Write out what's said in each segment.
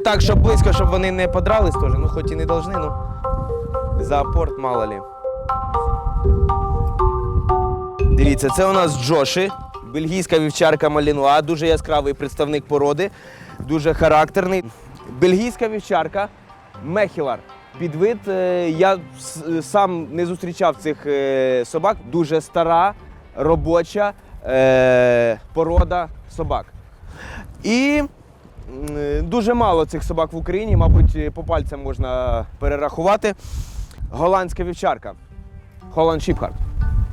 Так, щоб близько, щоб вони не подрались теж, ну хоч і не должны, ну. За апорт мало лі. Дивіться, це у нас Джоші, бельгійська вівчарка Малінуа, дуже яскравий представник породи, дуже характерний. Бельгійська вівчарка Мехілар. Підвид, е, я сам не зустрічав цих е, собак. Дуже стара, робоча е, порода собак. І е, дуже мало цих собак в Україні, мабуть, е, по пальцям можна перерахувати. Голландська вівчарка. Холланд Шіпхард.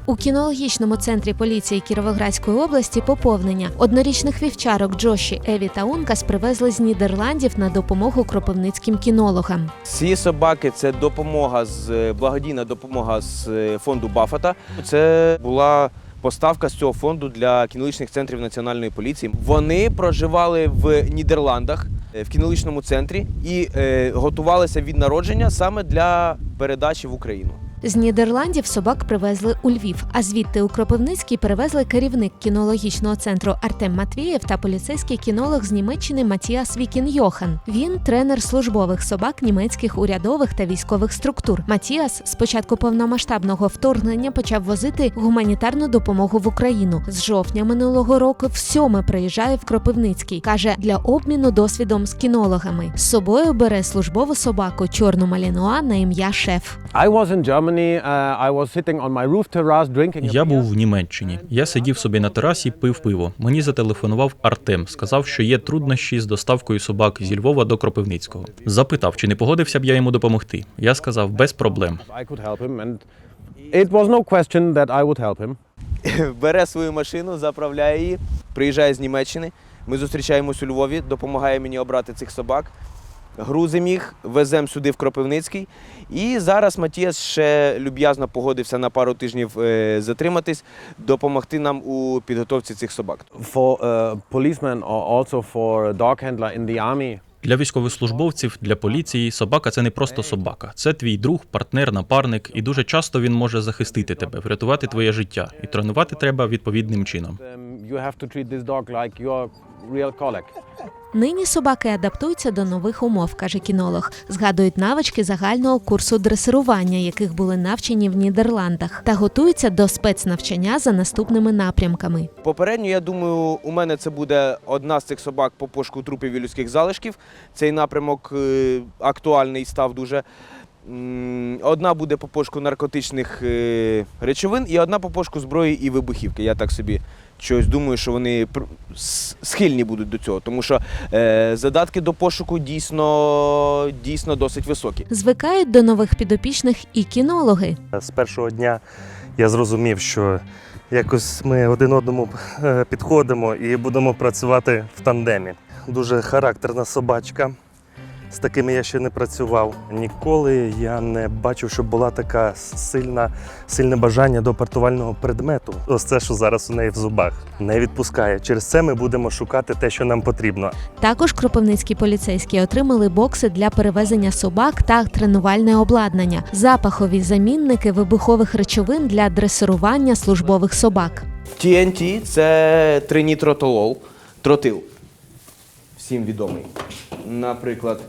У кінологічному центрі поліції Кіровоградської області поповнення однорічних вівчарок Джоші, Еві та Ункас привезли з Нідерландів на допомогу кропивницьким кінологам. Ці собаки це допомога з е, благодійна допомога з е, фонду Баффета. Це була поставка з цього фонду для кінологічних центрів національної поліції. Вони проживали в Нідерландах е, в кінологічному центрі і е, готувалися від народження саме для передачі в Україну. З Нідерландів собак привезли у Львів, а звідти у Кропивницький перевезли керівник кінологічного центру Артем Матвієв та поліцейський кінолог з Німеччини Матіас Вікін Йохан. Він тренер службових собак німецьких урядових та військових структур. Матіас з початку повномасштабного вторгнення почав возити гуманітарну допомогу в Україну. З жовтня минулого року всьоме приїжджає в Кропивницький. каже для обміну досвідом з кінологами. З собою бере службову собаку чорну малінуа на ім'я шеф. I was in Germany. Uh, I was sitting on my roof terrace drinking. a Я був в Німеччині. Я сидів собі на терасі, пив пиво. Мені зателефонував Артем, сказав, що є труднощі з доставкою собак зі Львова до Кропивницького. Запитав, чи не погодився б я йому допомогти. Я сказав без проблем. Бере свою машину, заправляє її, приїжджає з Німеччини. Ми зустрічаємось у Львові, допомагає мені обрати цих собак. Грузимо їх, веземо сюди в Кропивницький. І зараз Матіас ще люб'язно погодився на пару тижнів е, затриматись, допомогти нам у підготовці цих собак. For a policeman or also for a dog handler in the army, Для військовослужбовців, для поліції собака це не просто собака. Це твій друг, партнер, напарник, і дуже часто він може захистити тебе, врятувати твоє життя. І тренувати треба відповідним чином. Нині собаки адаптуються до нових умов, каже кінолог. Згадують навички загального курсу дресирування, яких були навчені в Нідерландах, та готуються до спецнавчання за наступними напрямками. Попередньо, я думаю, у мене це буде одна з цих собак по пошуку трупів і людських залишків. Цей напрямок е, актуальний став дуже. Одна буде по пошуку наркотичних е, речовин і одна по пошуку зброї і вибухівки. Я так собі щось думаю, що вони схильні будуть до цього, тому що е, задатки до пошуку дійсно, дійсно досить високі. Звикають до нових підопічних і кінологи. З першого дня я зрозумів, що якось ми один одному е, підходимо і будемо працювати в тандемі. Дуже характерна собачка. З такими я ще не працював. Ніколи я не бачив, щоб була така сильна, сильне бажання до партувального предмету. Ось це, що зараз у неї в зубах, не відпускає. Через це ми будемо шукати те, що нам потрібно. Також кропивницькі поліцейські отримали бокси для перевезення собак та тренувальне обладнання, запахові замінники вибухових речовин для дресирування службових собак. TNT – це тринітротолол, тротил. Всім відомий. Наприклад,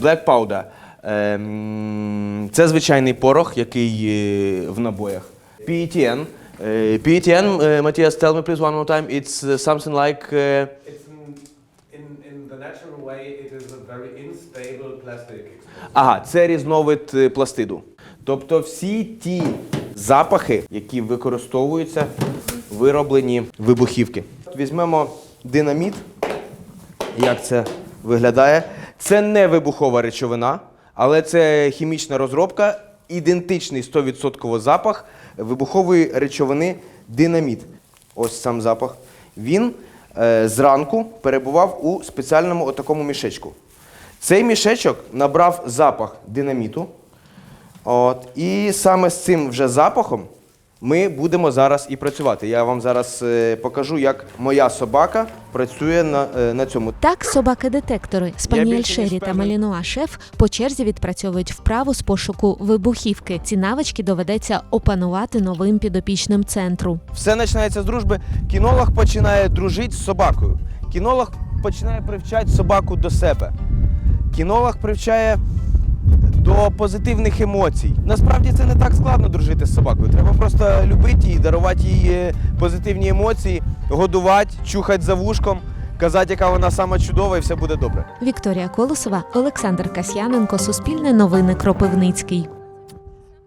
Black Powder. е, Це звичайний порох, який е, в набоях. PETN. е, PETN, е, Matthias, tell me please one more time. It's something like... е, It's in, in, in the natural way, it is a very unstable plastic. Ага, це різновид е, пластиду. Тобто всі ті запахи, які використовуються, вироблені вибухівки. Візьмемо динаміт. Як це виглядає? Це не вибухова речовина, але це хімічна розробка, ідентичний 100% запах вибухової речовини динаміт. Ось сам запах. Він е, зранку перебував у спеціальному отакому мішечку. Цей мішечок набрав запах динаміту. От, і саме з цим вже запахом ми будемо зараз і працювати. Я вам зараз е, покажу, як моя собака працює на, е, на цьому. Так, собаки-детектори Спаніель більше ніж Шері та впевнений. Малінуа Шеф по черзі відпрацьовують вправу з пошуку вибухівки. Ці навички доведеться опанувати новим підопічним центру. Все починається з дружби. Кінолог починає дружити з собакою. Кінолог починає привчати собаку до себе. Кінолог привчає до позитивних емоцій. Насправді це не так складно дружити з собакою. Треба просто любити її, дарувати їй е, позитивні емоції, годувати, чухати за вушком, казати, яка вона сама чудова, і все буде добре. Вікторія Колосова, Олександр Касьяненко, Суспільне новини Кропивницький.